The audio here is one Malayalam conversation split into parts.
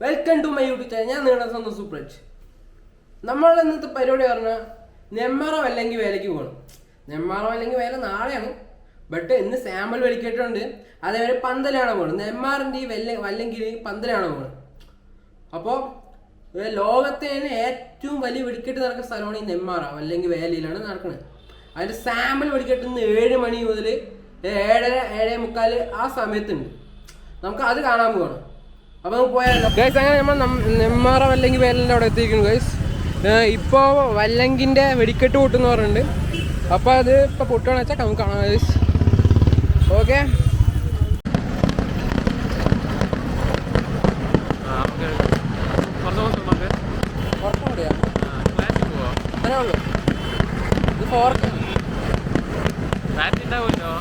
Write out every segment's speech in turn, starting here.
Welcome to my YouTube channel ഞാൻ നിങ്ങളുടെ സ്വന്തം സൂപ്രജ് നമ്മൾ ഇന്നത്തെ പരിപാടി പറഞ്ഞാൽ നെമ്മാറം അല്ലെങ്കിൽ വേലയ്ക്ക് പോകണം നെമ്മാറം അല്ലെങ്കിൽ വേല നാളെയാണ്. ബട്ട് ഇന്ന് സാമ്പിൾ വലിക്കേട്ടുണ്ട് അതേപോലെ പന്തലാണ് പോകണം നെമ്മാറിന്റെ ഈ വെല്ല വല്ലെങ്കിൽ പന്തലാണ് പോകണം അപ്പോൾ ലോകത്തെ തന്നെ ഏറ്റവും വലിയ വെടിക്കെട്ട് നടക്കുന്ന സ്ഥലമാണ് ഈ നെമ്മാറ. അല്ലെങ്കിൽ വേലയിലാണ് നടക്കുന്നത് അതിന്റെ സാമ്പിൾ വെടിക്കെട്ട് ഇന്ന് ഏഴ് മണി മുതൽ ഏഴര ഏഴേ മുക്കാൽ ആ സമയത്തുണ്ട്. നമുക്ക് അത് കാണാൻ പോകണം അപ്പൊ നമുക്ക് പോയാലോ? ഗൈസ് അങ്ങനെ നമ്മൾ നെമ്മാറ വല്ലങ്കി വേലിന്റെ അവിടെ എത്തിയിരിക്കുന്നു ഗൈസ് ഇപ്പോൾ വല്ലങ്കിന്റെ വെടിക്കെട്ട് പൊട്ടുന്ന പറഞ്ഞിട്ടുണ്ട്. അപ്പോൾ അത് ഇപ്പൊ പൊട്ടുകയെന്ന് വെച്ചാൽ നമുക്ക് കാണാം ഗൈസ് ഓക്കെ ആ, നമുക്ക് കുറച്ച് ദിവസം നമുക്ക് കുറച്ചും കൂടിയാ ആ, ക്ലാസ്സിൽ പോവാം അങ്ങനെ ഉള്ളു ഇത് ഫോർക്ക് ക്ലാസ് ഉണ്ടാവുമല്ലോ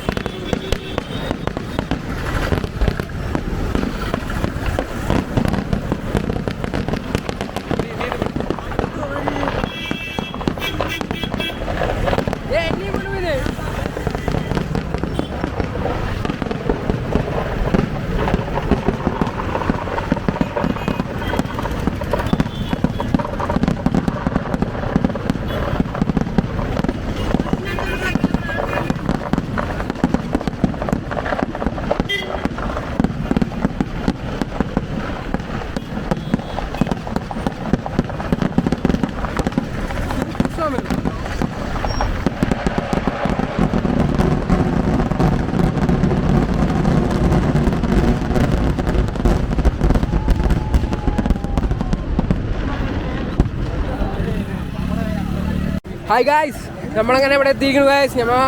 ഹായ് ഗായ്സ് നമ്മളങ്ങനെ ഇവിടെ എത്തിയിരിക്കുന്നു ഗായ്സ് നമ്മൾ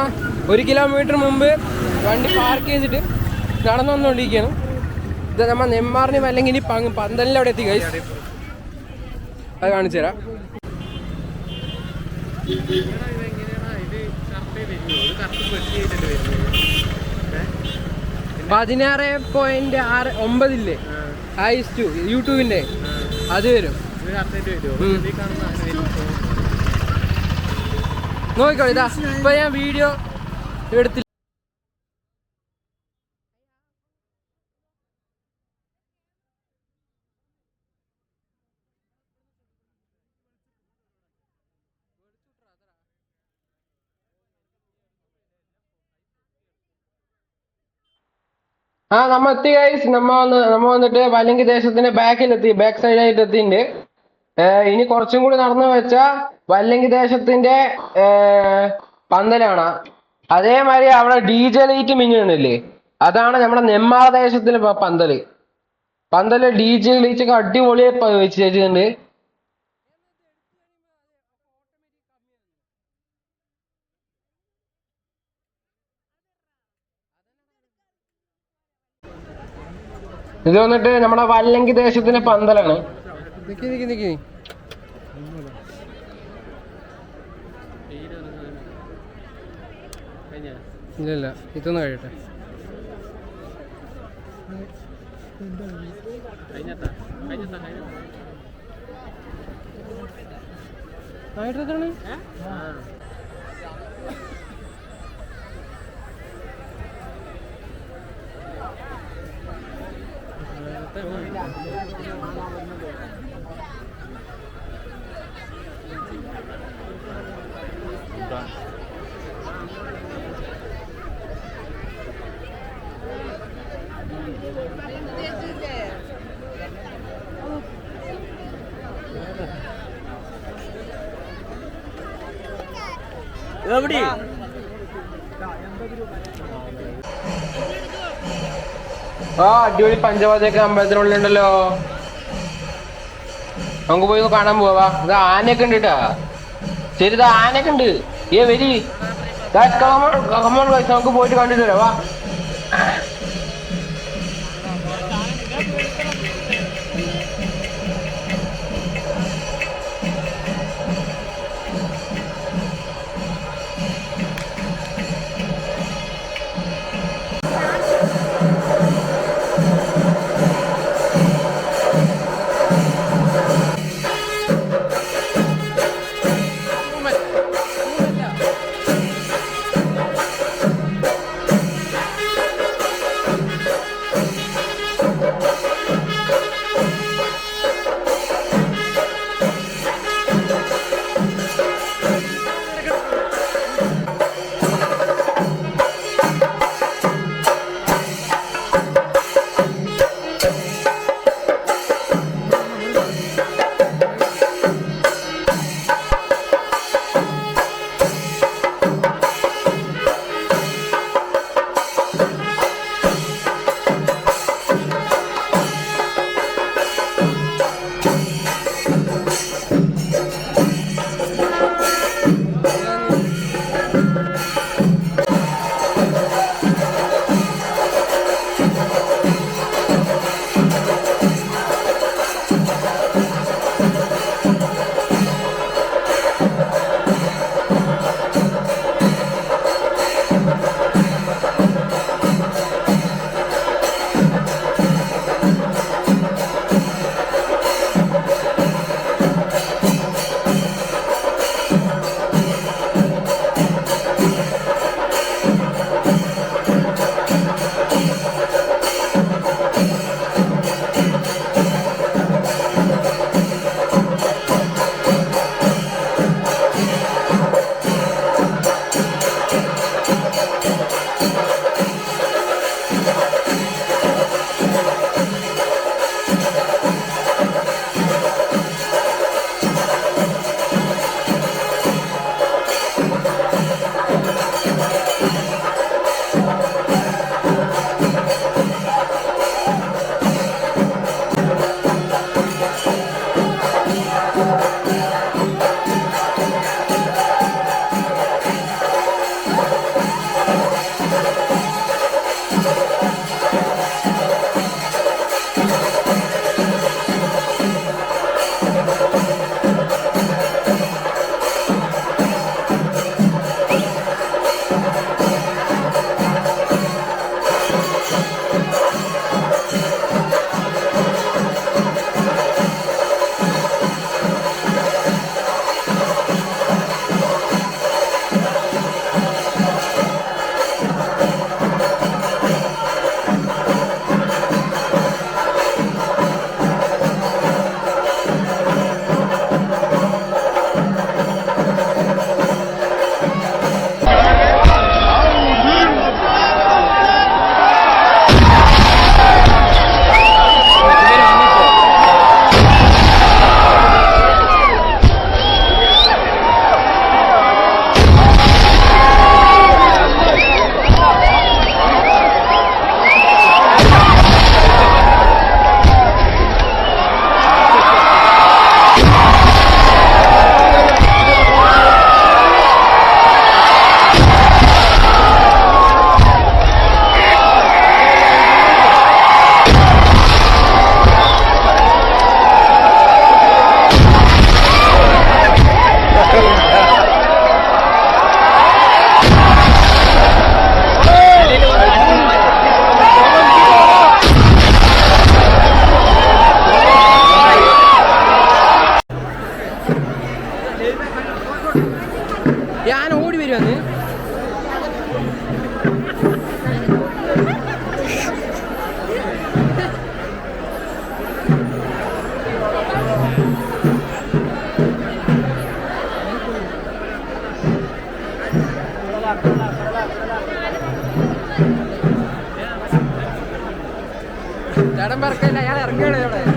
ഒരു കിലോമീറ്റർ മുമ്പ് വണ്ടി പാർക്ക് ചെയ്തിട്ട് നടന്നു വന്നുകൊണ്ടിരിക്കുകയാണ്. ഇത് നമ്മൾ നെമ്മാറിനും അല്ലെങ്കിൽ ഇനി പങ്ക് പന്തലിന്റെ അവിടെ എത്തി ഗൈസ് അത് കാണിച്ചു തരാം. പതിനാറ് പോയിന്റ് ആറ് ഒമ്പതില്ലേ? ഹൈസ് ടു യൂട്യൂബിന്റെ അത് വരും. നോക്കിക്കോളൂ ഇതാ. ഇപ്പൊ ഞാൻ വീഡിയോ എടുത്തില്ല. ആ നമ്മ എത്തി ഗൈസ് നമ്മ വന്ന് നമ്മ വന്നിട്ട് വല്ലങ്കി ദേശത്തിന്റെ ബാക്കിൽ എത്തി ബാക്ക് സൈഡ് ആയിട്ട് എത്തിയിട്ടുണ്ട്. ഇനി കുറച്ചും കൂടി നടന്നു വെച്ചാൽ വല്ലങ്കി ദേശത്തിന്റെ പന്തലാണ്. അതേമാതിരി അവിടെ ഡി ജെ ലൈറ്റ് മിന്നുന്നില്ലേ? അതാണ് നമ്മുടെ നെമ്മാറ ദേശത്തിലെ പന്തൽ. പന്തൽ ഡി ജെ ലൈറ്റ് ഒക്കെ അടിപൊളിയായി വെച്ച് വെച്ചിട്ടുണ്ട്. ഇത് വന്നിട്ട് നമ്മുടെ വല്ലങ്കി ദേശത്തിന്റെ പന്തലാണ്. നിക്കി നിക്കി നിക്കി. കഴിഞ്ഞ ഇല്ല ഇല്ല. ഇതൊന്നും കഴിയട്ടെ. കഴിഞ്ഞ എവിടെ ആ അടിപൊളി പഞ്ചവാദിയൊക്കെ അമ്പലത്തിനുള്ളിലുണ്ടല്ലോ. നമുക്ക് പോയി കാണാൻ പോവാ. ഇത് ആനയൊക്കെ ഉണ്ട് കേട്ടാ. ശരി ഇത് ആനയൊക്കെ ഉണ്ട്. ഏ വരി. നമുക്ക് പോയിട്ട് കണ്ടിട്ട് വരാം. വാ. പറക്കല്ല അയാൾ ഇറങ്ങുകയാണ് ഇവിടെ.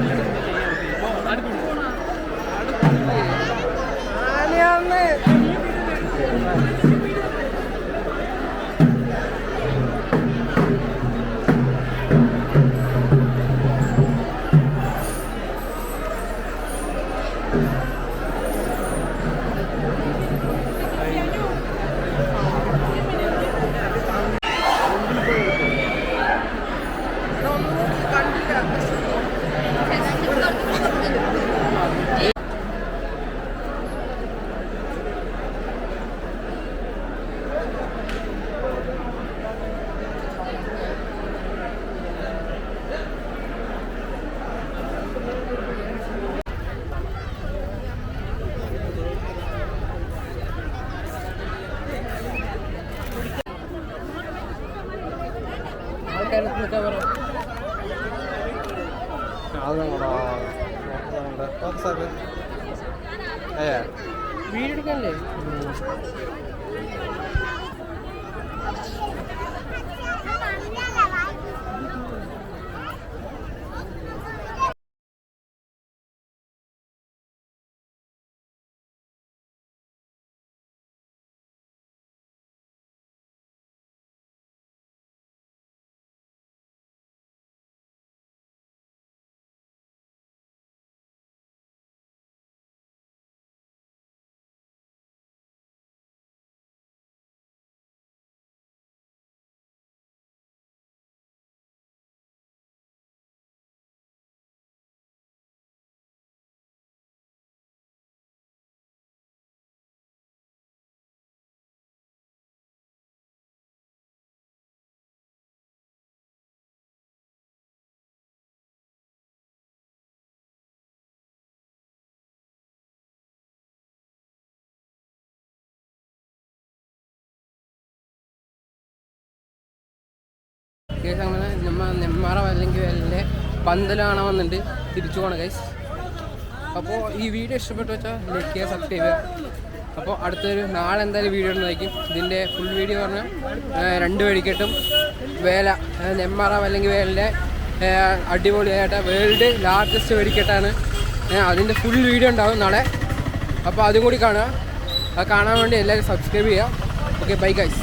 കേസ് അങ്ങനെ നമ്മ നെമ്മാറ അല്ലെങ്കിൽ വല്ല പന്തൽ കാണാമെന്നുണ്ട് തിരിച്ചു പോകണം ഗൈസ് അപ്പോൾ ഈ വീഡിയോ ഇഷ്ടപ്പെട്ടു വെച്ചാൽ ലൈക്ക് ചെയ്യുക സബ്സ്ക്രൈബ് ചെയ്യുക. അപ്പോൾ അടുത്തൊരു നാളെ എന്തായാലും വീഡിയോ ഉണ്ടായിരിക്കും ഇതിന്റെ ഫുൾ വീഡിയോ പറഞ്ഞാൽ രണ്ട് വെടിക്കെട്ടും വേല ഏഹ്, നെമ്മാറ അല്ലെങ്കിൽ വേലിന്റെ അടിപൊളിയായിട്ട് വേൾഡ് ലാർജസ്റ്റ് വെടിക്കെട്ടാണ്. അതിന്റെ ഫുൾ വീഡിയോ ഉണ്ടാവും നാളെ. അപ്പോൾ അതും കൂടി കാണുക. അത് കാണാൻ വേണ്ടി എല്ലാവരും സബ്സ്ക്രൈബ് ചെയ്യുക. Okay bye guys